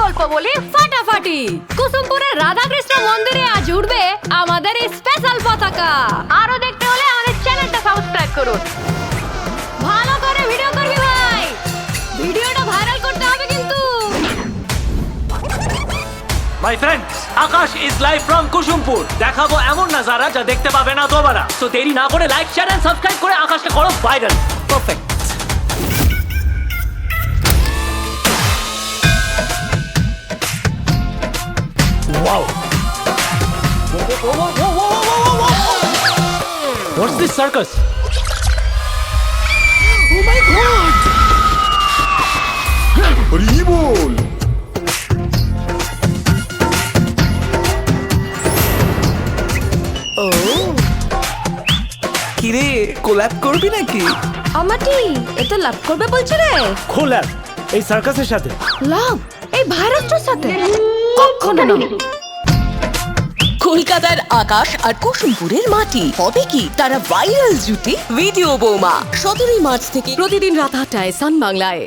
গল্প বলি ফাটাফাটি। কুসুমপুরের রাধাকৃষ্ণ মন্দিরে আজ উঠবে আমাদের স্পেশাল পতাকা। আরও দেখতে হলে আমাদের চ্যানেলটা সাবস্ক্রাইব করুন। ভালো করে ভিডিও করবি ভাই। ভিডিওটা ভাইরাল করতে হবে কিন্তু। My friends Akash is live from Kusumpur. দেখাবো এমন নাজারা যা দেখতে পাবে না দোবারা তো দেরি না করে লাইক শেয়ার এন্ড সাবস্ক্রাইব করে আকাশকে করো viral perfect wow what's this circus oh my god Hari বল ও কিরে কোল্যাব করবি নাকি? আমাটি এ তো লাভ করবে বলছে রে। খোল অ্যাপ এই সার্কাসের সাথে। লাভ? এই ভাইরাসটার সাথে? কলকাতার আকাশ আর কুসুমপুরের মাটি। হবে কি? তারা ভাইরাল জুটি ভিডিও বৌমা। সতেরোই মার্চ থেকে প্রতিদিন রাত আটটায় সান বাংলায়